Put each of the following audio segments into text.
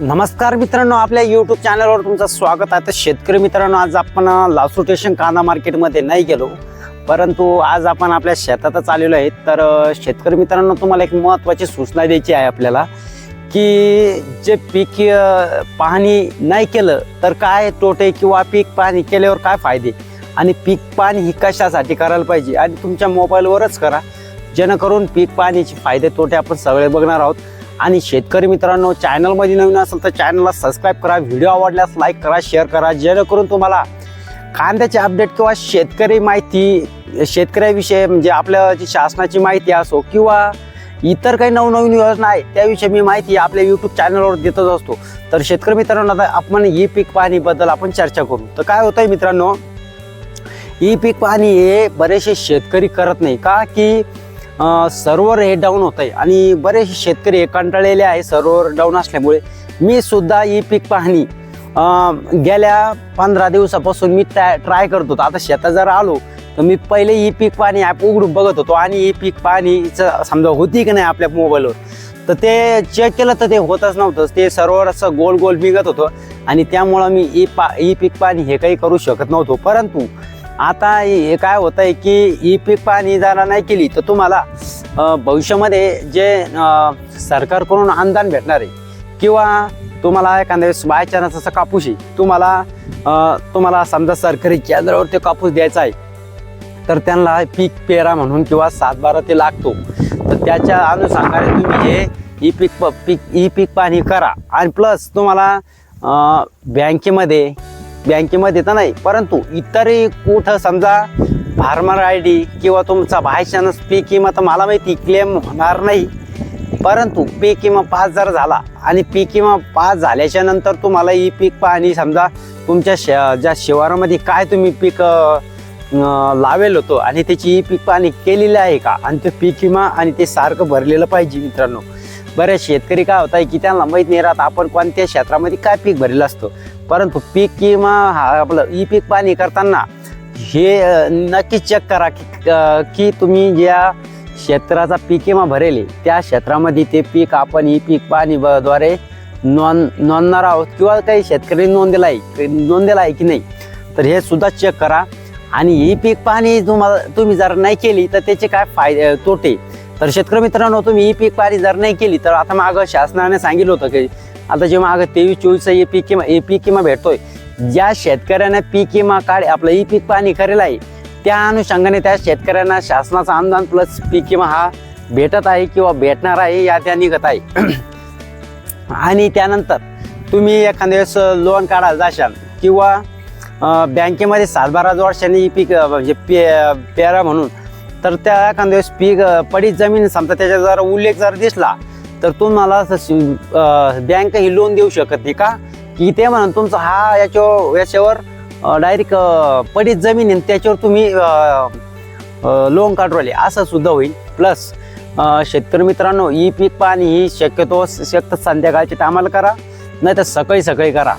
नमस्कार मित्रांनो आपल्या यूट्यूब चॅनलवर तुमचं स्वागत आहे. तर शेतकरी मित्रांनो आज आपण लासू स्टेशन कांदा मार्केटमध्ये नाही गेलो. परंतु आज आपण आपल्या शेतातच आलेलो आहे. तर शेतकरी मित्रांनो तुम्हाला एक महत्त्वाची सूचना द्यायची आहे आपल्याला की जे पीक पाहणी नाही केलं तर काय तोटे किंवा पीक पाहणी केल्यावर काय फायदे? आणि पीक पाहणी ही कशासाठी करायला पाहिजे? आणि तुमच्या मोबाईलवरच करा. जेणेकरून पीक पाहणीचे फायदे तोटे आपण सगळे बघणार आहोत. आणि शेतकरी मित्रांनो चॅनलमध्ये नवीन असेल तर चॅनलला सबस्क्राईब करा व्हिडिओ आवडल्यास लाईक करा शेअर करा जेणेकरून तुम्हाला कांद्याचे अपडेट किंवा शेतकरी माहिती शेतकऱ्याविषयी म्हणजे आपल्या जी शासनाची माहिती असो किंवा इतर काही नवनवीन योजना आहे त्याविषयी मी माहिती आपल्या यूट्यूब चॅनलवर देतच असतो. तर शेतकरी मित्रांनो आता आपण ही पीक पाहणीबद्दल आपण चर्चा करू. तर काय होतं आहे मित्रांनो ही पीक पाहणी हे बरेचसे शेतकरी करत नाही. का? की सर्वर हे डाऊन होत आहे आणि बरेचसे शेतकरी हे कंटाळलेले आहे सर्वर डाऊन असल्यामुळे. मी सुद्धा ही पीक पाहणी गेल्या पंधरा दिवसापासून मी ट्राय ट्राय करत होतो. आता शेतात जर आलो तर मी पहिले ही पीक पाहणी ॲप उघडून बघत होतो. आणि ही पीक पाहणीचं समजा होती की नाही आपल्या मोबाईलवर तर ते चेक केलं तर ते होतच नव्हतं. ते सर्वर असं गोल गोल निघत होतं. आणि त्यामुळं मी ई पा ई पीक पाहणी हे काही करू शकत नव्हतो. परंतु आता हे काय होत आहे की ही पीक पाहणी जरा नाही केली तर तुम्हाला भविष्यामध्ये जे सरकारकडून अनुदान भेटणार आहे किंवा तुम्हाला एखाद्या वेळेस बाय चान्स असं कापूस आहे तुम्हाला तुम्हाला समजा सरकारी केंद्रावर ते कापूस द्यायचा आहे तर त्यांना पीक पेरा म्हणून किंवा सात बारा ते लागतो. तर त्याच्या अनुषंगाने तुम्ही हे ई पीक प- पीक ई पीक पाहणी करा. आणि प्लस तुम्हाला बँकेमध्ये बँकेमध्ये तर नाही परंतु इतरही कुठं समजा फार्मर आय डी किंवा तुमचा बायचान्स पीक विमा तर मला माहिती क्लेम होणार नाही. परंतु पीक किंवा पास जर झाला आणि पीक किंवा पास झाल्याच्यानंतर तुम्हाला ही पीक पाहणी समजा तुमच्या शे ज्या शिवारामध्ये काय तुम्ही पीक लावेल होतो आणि त्याची ही पीक पाहणी केलेली आहे का? आणि ते पीक विमा आणि ते सारखं भरलेलं पाहिजे मित्रांनो. बरेच शेतकरी काय होत आहे की त्यांना माहीत नाही राहत आपण कोणत्या क्षेत्रामध्ये काय पीक भरलेलं असतं. परंतु पीक विमा हा आपलं ई पीक पाणी करताना हे नक्कीच चेक करा की की तुम्ही ज्या क्षेत्राचा पीक विमा भरेल आहे, त्या क्षेत्रामध्ये ते पीक आपण ई पीक पाणी द्वारे नोंद नोंदणार आहोत किंवा काही शेतकरी नोंदलेला आहे नोंदलेला आहे की नाही तर हे सुद्धा चेक करा. आणि ही पीक पाहणी तुम्हाला तुम्ही जर नाही केली तर त्याचे काय फायदे तोटे? तर शेतकरी मित्रांनो तुम्ही ही पीक पाहणी जर नाही केली तर आता मागं शासनाने सांगितलं होतं की आता जेव्हा मागं तेवीस चोवीसचा हे पीक विमा हे पीक विमा भेटतोय ज्या शेतकऱ्यांना पीक किंवा काढ आपलं ई पीक पाणी करेल आहे त्या अनुषंगाने त्या शेतकऱ्यांना शासनाचा अनुदान प्लस पीक किंवा हा भेटत आहे किंवा भेटणार आहे या त्या निघत आहे. आणि त्यानंतर तुम्ही एखाद्या वेळेस लोन काढायला जाशाल किंवा अं, बँकेमध्ये सातबारा वर्षांनी ही पीक म्हणजे पे पेरा म्हणून तर त्या एखाद्या वेळेस पीक पडीत जमीन समजा त्याच्या जर उल्लेख जर दिसला तर तुम्हाला बँक ही लोन देऊ शकत नाही का? की ते म्हणून तुमचा हा याच्यावर याच्यावर डायरेक्ट पडीत जमीन आहे आणि त्याच्यावर तुम्ही लोन काढवले असं सुद्धा होईल. प्लस शेतकरी मित्रांनो ही पीक पाणी ही शक्यतो शक्त संध्याकाळच्या टायमाला करा नाही तर सकाळी सकाळी करा.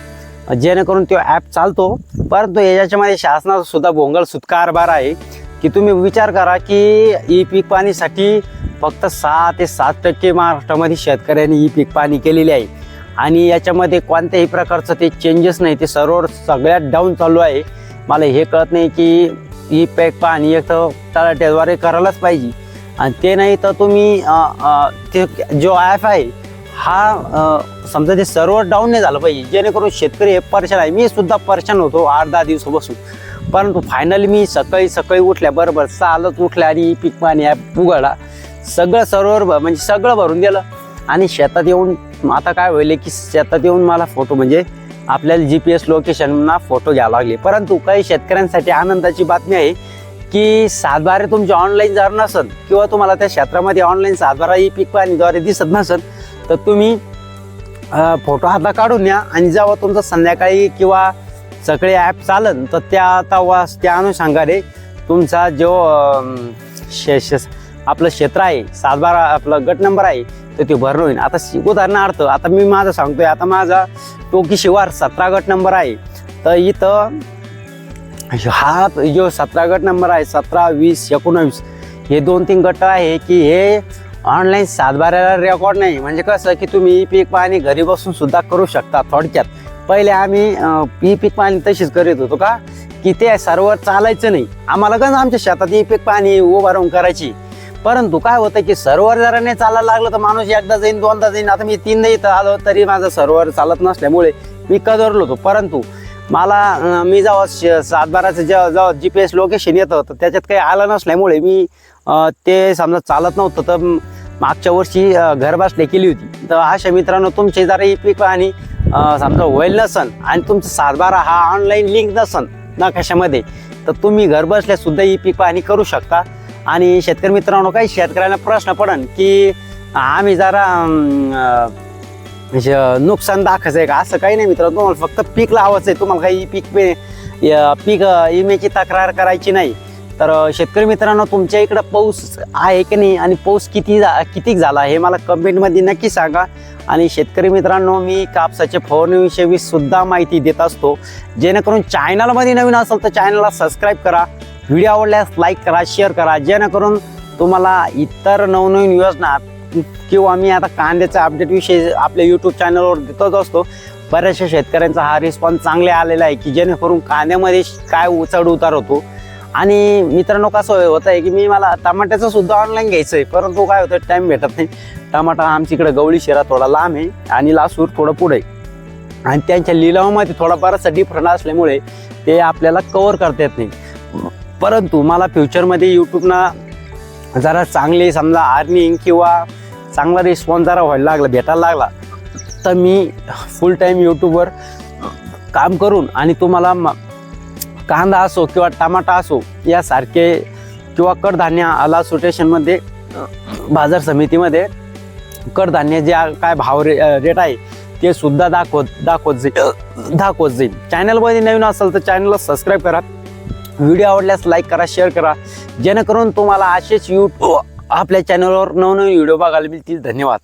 जेणेकरून तो ॲप चालतो. परंतु याच्यामध्ये शासनाचा सुद्धा भोंगळ सुत कारभार आहे. की तुम्ही विचार करा की ई पीक पाणीसाठी फक्त सहा ते सात टक्के महाराष्ट्रामध्ये शेतकऱ्यांनी ई पीक पाणी केलेली आहे. आणि याच्यामध्ये कोणत्याही प्रकारचं ते चेंजेस नाही ते सर्व सगळ्यात डाऊन चालू आहे. मला हे कळत नाही की ई पीक पाणी एक तर तलाट्याद्वारे करायलाच पाहिजे. आणि ते नाही तर तुम्ही ते जो ॲप आहे हा समजा ते सर्व डाऊन नाही झालं पाहिजे जेणेकरून शेतकरी हे परेशान आहे. मी सुद्धा परेशान होतो आठ दहा दिवसापासून परंतु फायनली मी सकाळी सकाळी उठल्या बरोबर चालत उठल्या आणि पीक पाणी ॲप उघडला. सगळं सरोवर म्हणजे सगळं भरून गेलं. आणि शेतात येऊन आता काय होईल की शेतात येऊन मला फोटो म्हणजे आपल्याला जी पी एस लोकेशनना फोटो घ्यावा लागले. परंतु काही शेतकऱ्यांसाठी आनंदाची बातमी आहे की सातबारे तुमचे ऑनलाईन जर नसत किंवा तुम्हाला त्या क्षेत्रामध्ये ऑनलाईन सातबारा ही पीक पाणीद्वारे दिसत नसेल तर तुम्ही फोटो हातात काढून या आणि जेव्हा तुमचं संध्याकाळी किंवा सगळे ॲप चालन तर त्या तेव्हा त्या अनुषंगाने तुमचा जो शे शे- आपलं क्षेत्र आहे सातबारा आपलं गट नंबर आहे तर ते भरणं होईल. आता उदाहरणार्थ आता मी माझं सांगतोय आता माझा टोकी शिवार सतरा गट नंबर आहे. तर इथं हा जो सतरा गट नंबर आहे सतरा वीस एकोणावीस हे दोन तीन गट आहे की हे ऑनलाईन सातबाऱ्याला रेकॉर्ड नाही. म्हणजे कसं की तुम्ही पीक पाणी घरी बसून सुद्धा करू शकता थोडक्यात. पहिले आम्ही ई पीक पाणी तशीच करीत होतो का? की ते सर्व चालायचं नाही. आम्हाला कसं आमच्या शेतात ही पीक पाणी उभारून राहून करायची. परंतु काय होतं की सर्व्हर जरा नाही चालायला लागलं तर माणूस एकदा जाईन दोनदा जाईन. आता मी तीनदा इथं आलो तरी माझं सर्व्हर चालत नसल्यामुळे मी कदरलो होतो. परंतु मला मी जेव्हा श- सातबाराचं जेव्हा जेव्हा जी पी एस लोकेशन येतं तर त्याच्यात काही आलं नसल्यामुळे मी ते समजा चालत नव्हतं. तर मागच्या वर्षी घरबसल्या केली होती. तर अशा मित्रांनो तुमचे जरा ही पीक आणि समजा होईल नसन आणि तुमचा सातबारा हा ऑनलाईन लिंक नसन नकाशामध्ये तर तुम्ही घरबसल्या सुद्धा ही पीक पाहणी करू शकता. आणि शेतकरी मित्रांनो काही शेतकऱ्यांना प्रश्न पडन की आम्ही जरा म्हणजे, नुकसान दाखवायचं आहे का? असं काही नाही मित्रांनो तुम्हाला फक्त पीक लावायचं आहे तुम्हाला काही पीक पीक विम्याची तक्रार करायची नाही. तर शेतकरी मित्रांनो तुमच्या इकडं पाऊस आहे की नाही आणि पाऊस किती जा किती झाला हे मला कमेंटमध्ये नक्की सांगा. आणि शेतकरी मित्रांनो मी कापसाच्या फवारणीविषयी सुद्धा माहिती देत असतो. जेणेकरून चॅनलमध्ये नवीन असेल तर चॅनलला सबस्क्राईब करा. व्हिडिओ आवडल्यास लाईक करा शेअर करा. जेणेकरून तुम्हाला इतर नवनवीन योजना किंवा मी आता कांद्याचा अपडेटविषयी आपल्या यूट्यूब चॅनलवर देतच असतो. बऱ्याचशा शेतकऱ्यांचा हा रिस्पॉन्स चांगले आलेला आहे की जेणेकरून कांद्यामध्ये काय उचड उतार होतो. आणि मित्रांनो कसं होतं आहे की मी मला टमाट्याचं सुद्धा ऑनलाईन घ्यायचं आहे परंतु काय होतं टाईम भेटत नाही. टमाटा आमच्या इकडे गवळी शिरा थोडा लांब आहे आणि लासूर थोडं पुढे आहे. आणि त्यांच्या लिलावामध्ये थोडा बराचसा डिफरंट असल्यामुळे ते आपल्याला कवर करता येत नाही. परंतु मला फ्युचरमध्ये यूट्यूबना जरा चांगले समजा अर्निंग किंवा चांगला रिस्पॉन्स जरा व्हायला लागला भेटायला लागला तर मी फुल टाईम यूट्यूबवर काम करून आणि तुम्हाला कांदा असो किंवा टमाटा असो यासारखे किंवा कडधान्य आला स्टेशनमध्ये बाजार समितीमध्ये कडधान्य जे काय भाव रे रेट आहे ते सुद्धा दाखवत दाखवत जाईल. दाखवत जाईल. चॅनलमध्ये नवीन असेल तर चॅनलला सबस्क्राईब करा. व्हिडिओ आवडल्यास लाईक करा शेअर करा. जेणेकरून तुम्हाला असेच यूट्यूब आपल्या चॅनलवर नवनवीन व्हिडिओ बघायला मिळतील. धन्यवाद.